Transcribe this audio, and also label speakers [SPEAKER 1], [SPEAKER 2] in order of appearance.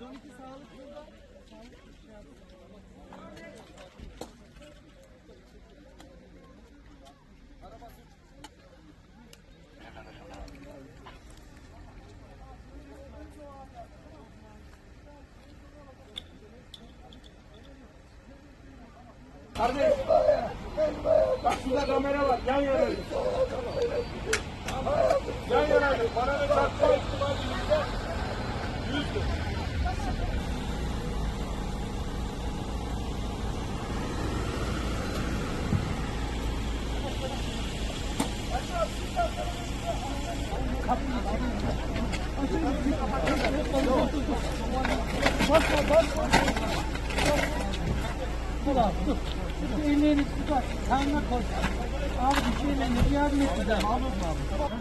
[SPEAKER 1] 112 sağlık burada. Sağlık şey yaptı. Kardeş. Bak şurada kamera var. Yan yana. Yan yana. Bana da çarpma ihtimali yüzde. Yüzdür.
[SPEAKER 2] Dur abi dur. Ellerini tutar. Kanına koy. Abi bir şeyle ne yardım et bize. Alır mı abi?